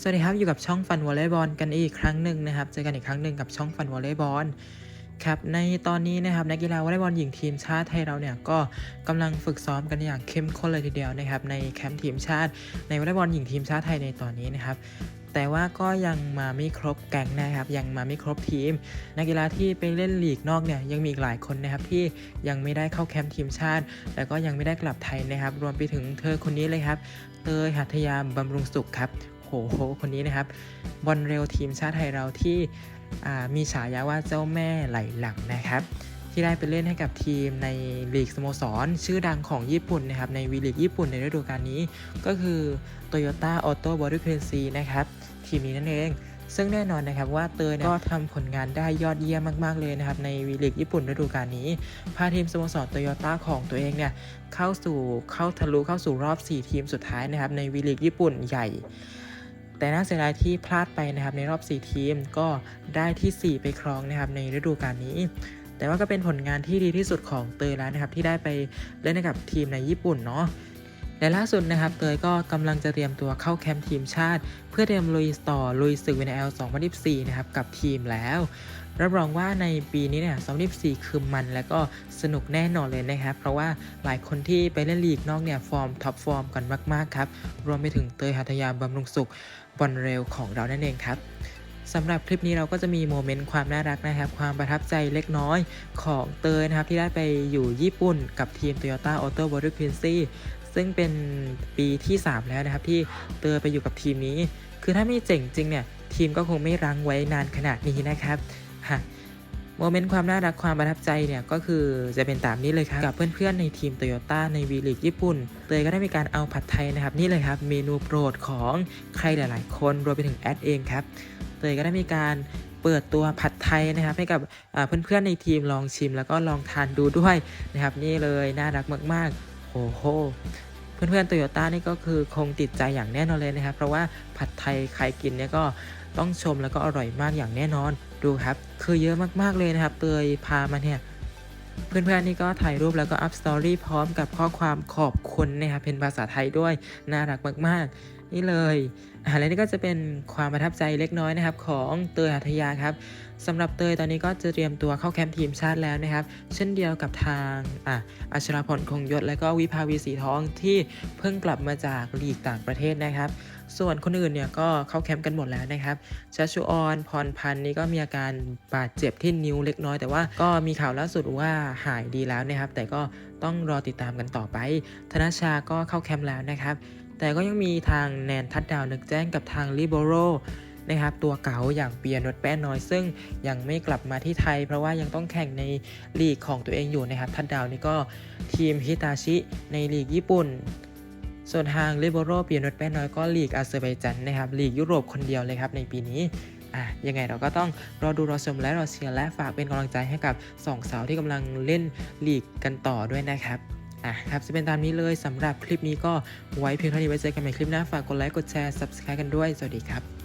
สวัสดีครับ อยู่กับช่องฟันวอลเลย์บอลกันอีกครั้งหนึ่งนะครับ เจอกันอีกครั้งหนึ่งกับช่องฟันวอลเลย์บอลครับในตอนนี้นะครับนักกีฬาวอลเลย์บอลหญิงทีมชาติไทยเราเนี่ยก็กำลังฝึกซ้อมกันอย่างเข้มข้นเลยทีเดียวนะครับในแคมป์ทีมชาติในวอลเลย์บอลหญิงทีมชาติไทยในตอนนี้นะครับแต่ว่าก็ยังมาไม่ครบแก๊งนะครับยังมาไม่ครบทีม นักกีฬาที่ไปเล่นลีกนอกเนี่ยยังมีอีกหลายคนนะครับที่ยังไม่ได้เข้าแคมป์ทีมชาติ แล้วก็ยังไม่ได้กลับไทยนะครับ รวมไปถึงเธอคนนี้เลยครับเตยหัตถยามบำรุงสุขครับ โหโหคนนี้นะครับบอลเร็วทีมชาติไทยเราที่อ่ามีฉายาว่าเจ้าแม่ไหลหลังนะครับ ที่ได้ไปเล่นให้กับทีมในลีกสโมสร ชื่อดังของญี่ปุ่นนะครับในวีลีกญี่ปุ่นในฤดูกาลนี้ ก็คือ Toyota Auto Body c r a c y นะครับทีมนี้นั่นเองซึ่งแน่นอนนะครับว่าเตยเนี่ยก็ทำผลงานได้ยอดเยี่ยมมาก ๆ เลยนะครับ ในวีลีกญี่ปุ่นฤดูกาลนี้ พาทีมสโมสรโตโยต้าของตัวเองเนี่ยเข้าสู่เข้าทะลุเข้าสู่รอบ 4 ทีมสุดท้ายนะครับ ในวีลีกญี่ปุ่นใหญ่ แต่น่าเสียดายที่พลาดไปนะครับในรอบ 4 ทีมก็ได้ที่ 4 ไปครองนะครับในฤดูกาลนี้ แต่ว่าก็เป็นผลงานที่ดีที่สุดของเตยแล้วนะครับที่ได้ไปเล่นกับทีมในญี่ปุ่นเนาะและล่าสุดนะครับเตยก็กำลังจะเตรียมตัวเข้าแคมป์ทีมชาติ เพื่อเตรียมลุยต่อลุยศึกวีนเอล2024 นะครับกับทีมแล้ว รับรองว่าในปีนี้เนี่ย2024 คือมันแล้วก็สนุกแน่นอนเลยนะครับ เพราะว่าหลายคนที่ไปเล่นลีกนอกเนี่ยฟอร์มท็อปฟอร์มกันมาก ๆ ครับ รวมไปถึงเตยหัตถยาบำรุงสุขบอลเร็วของเรานั่นเองครับสำหรับคลิปนี้เราก็จะมีโมเมนต์ความน่ารักนะครับ ความประทับใจเล็กน้อยของเตยนะครับ ที่ได้ไปอยู่ญี่ปุ่นกับทีม Toyota Auto b o d y q u i n c y ซึ่งเป็นปีที่ 3 แล้วนะครับ ที่เตยไปอยู่กับทีมนี้ คือถ้าไม่เจ๋งจริงเนี่ย ทีมก็คงไม่รั้งไว้นานขนาดนี้นะครับ โมเมนต์ความน่ารักความประทับใจเนี่ยก็คือจะเป็นตามนี้เลยครับ กับเพื่อนๆในทีมโตโยต้าในวีลีกญี่ปุ่น เตยก็ได้มีการเอาผัดไทยนะครับ นี่เลยครับเมนูโปรดของใครหลายๆ คนรวมไปถึงแอดเองครับ เตยก็ได้มีการเปิดตัวผัดไทยนะครับ ให้กับเพื่อนๆในทีมลองชิม แล้วก็ลองทานดูด้วยนะครับ นี่เลยน่ารักมากๆโอ้โหเพื่อนๆโตโยต้านี่ก็คือคงติดใจอย่างแน่นอนเลยนะครับ เพราะว่าผัดไทยใครกินเนี่ยก็ต้องชมแล้วก็อร่อยมากอย่างแน่นอน ดูครับ คือเยอะมากๆเลยนะครับ เตยพามาเนี่ย เพื่อนๆนี่ก็ถ่ายรูปแล้วก็อัพสตอรี่พร้อมกับข้อความขอบคุณนะครับเป็นภาษาไทยด้วย น่ารักมากๆ นี่เลยอ่าและนี่ก็จะเป็นความประทับใจเล็กน้อยนะครับ ของเตยหัทยาครับสำหรับเตยตอนนี้ก็จะเตรียมตัวเข้าแคมป์ทีมชาติแล้วนะครับ เช่นเดียวกับทางอะอัชราพรคงยศ และก็วิภาวีสีทองที่เพิ่งกลับมาจากลีกต่างประเทศนะครับ ส่วนคนอื่นเนี่ยก็เข้าแคมป์กันหมดแล้วนะครับชัชชุออนพรพันธ์นี่ก็มีอาการบาดเจ็บที่นิ้วเล็กน้อย แต่ว่าก็มีข่าวล่าสุดว่าหายดีแล้วนะครับ แต่ก็ต้องรอติดตามกันต่อไป ธนชาก็เข้าแคมป์แล้วนะครับ แต่ก็ยังมีทางแนนทัดดาวนึกแจ้งกับทางลิโบโรนะครับตัวเก๋าอย่างเปียนดแป้นน้อยซึ่งยังไม่กลับมาที่ไทย เพราะว่ายังต้องแข่งในลีกของตัวเองอยู่นะครับทัดดาวนี่ก็ทีมฮิตาชิในลีกญี่ปุ่น ส่วนทางลิโบโรเปียนดแป้นน้อยก็ลีกอาเซอร์ไบจันนะครับลีกยุโรปคนเดียวเลยครับในปีนี้อะยังไงเราก็ต้องรอดูรอชมและรอเชียร์และฝากเป็นกำลังใจให้กับสองสาวที่กำลังเล่นลีกกันต่อด้วยนะครับ อะครับจะเป็นตามนี้เลยสำหรับคลิปนี้ก็ไว้เพียงเท่านี้ไว้เจอกันใหม่คลิปหน้าฝากกดไลค์กดแชร์ subscribe กันด้วย สวัสดีครับ